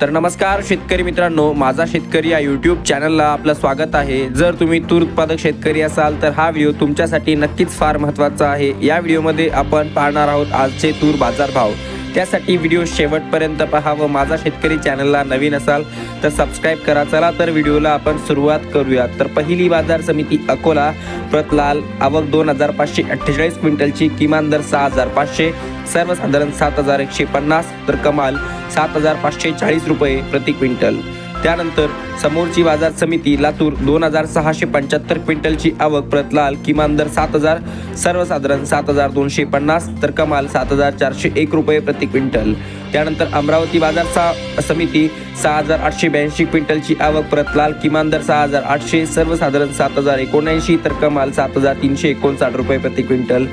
तर नमस्कार शेतकरी मित्रांनो माझा शेतकरी या यूट्यूब चॅनलला आपलं स्वागत आहे. जर तुम्ही तूर उत्पादक शेतकरी असाल तर हा व्हिडिओ तुमच्यासाठी नक्कीच फार महत्त्वाचा आहे. या व्हिडिओमध्ये आपण पाहणार आहोत आजचे तूर बाजारभाव. त्यासाठी व्हिडिओ शेवटपर्यंत पहा व माझा शेतकरी चॅनलला नवीन असाल तर सबस्क्राईब करा. चला तर व्हिडिओला आपण सुरुवात करूया तर पहिली बाजार समिती अकोला प्रतलाल आवक दोन हजार पाचशे अठ्ठेचाळीस क्विंटलची किमान दर सहा हजार पाचशे. सर्वसाधारण सात हजार एकशे पन्नास तर कमाल सात हजार पाचशे चाळीस रुपये प्रति क्विंटल. त्यानंतर समोरची बाजार समिती लातूर दोन हजार सहाशे पंच्याहत्तर क्विंटलची आवक प्रतलाल किमान दर सात हजार सर्वसाधारण सात हजार दोनशे पन्नास तर कमाल सात हजार चारशे एक रुपये प्रति क्विंटल. त्यानंतर अमरावती बाजार सा समिती सहा हजार आठशे ब्याऐंशी क्विंटलची आवक प्रतलाल किमान दर सहा हजार आठशे सर्वसाधारण सात हजार एकोणऐंशी तर कमाल सात हजार तीनशे एकोणसाठ रुपये प्रति क्विंटल.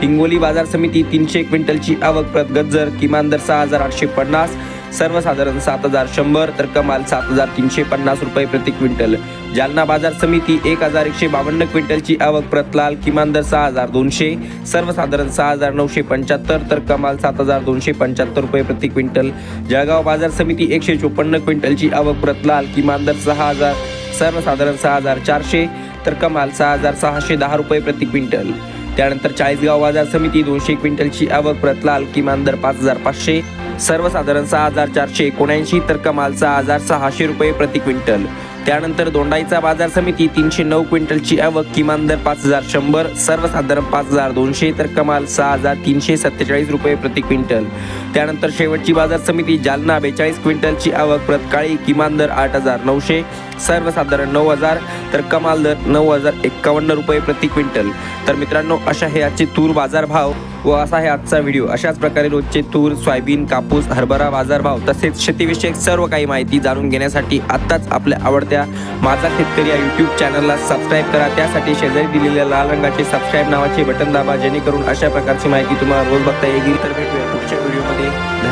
हिंगोली बाजार समिती तीनशे क्विंटलची आवक प्रत गज्जर किमान दर सहा हजार आठशे पन्नास सर्वसाधारण सात हजार शंभर तर कमाल सात हजार तीनशे पन्नास रुपये प्रति क्विंटल. जालना बाजार समिती एक हजार एकशे बावन्न क्विंटलची आवक प्रतलाल किमान दर सहा हजार दोनशे सर्वसाधारण सहा हजार नऊशे पंच्याहत्तर तर कमाल सात हजार दोनशे पंच्याहत्तर रुपये प्रति क्विंटल. जळगाव बाजार समिती एकशे चोपन्न क्विंटलची आवक प्रतलाल किमान दर सहा हजार सर्वसाधारण सहा हजार चारशे तर कमाल सहा हजार सहाशे दहा रुपये प्रति क्विंटल. त्यानंतर चाळीसगाव बाजार समिती दोनशे क्विंटलची आवक प्रतलाल किमान दर पाच हजार पाचशे सर्वसाधारण सहा हजार चारशे एकोणऐंशी तर कमालचा हजार सहाशे रुपये प्रति क्विंटल. त्यानंतर दोंडाईचा बाजार समिती तीनशे नऊ क्विंटलची आवक किमान दर पाच हजार शंभर सर्वसाधारण पाच हजार दोनशे तर कमाल सहा हजार तीनशे सत्तेचाळीस रुपये प्रति क्विंटल. त्यानंतर शेवटची बाजार समिती जालना बेचाळीस क्विंटलची आवक प्रतकाळी किमान दर आठ हजार नऊशे सर्वसाधारण नऊ हजार तर कमाल दर नऊ हजार एक्कावन्न रुपये प्रति क्विंटल. तर मित्रांनो अशा हे आजचे तूर बाजार भाव. व असा आहे आजचा व्हिडिओ. अशाच प्रकारे रोजचे तूर सोयाबीन कापूस हरभरा बाजारभाव तसेच शेतीविषयक सर्व काही माहिती जाणून घेण्यासाठी आत्ताच आपल्या आवडत्या माझा शेतकरी या यूट्यूब चॅनलला सबस्क्राईब करा. त्यासाठी शेजारी दिलेल्या लाल रंगाचे सबस्क्राईब नावाचे बटन दाबा जेणेकरून अशा प्रकारची माहिती तुम्हाला रोज बघता येईल. तर भेटूया पुढच्या व्हिडिओमध्ये.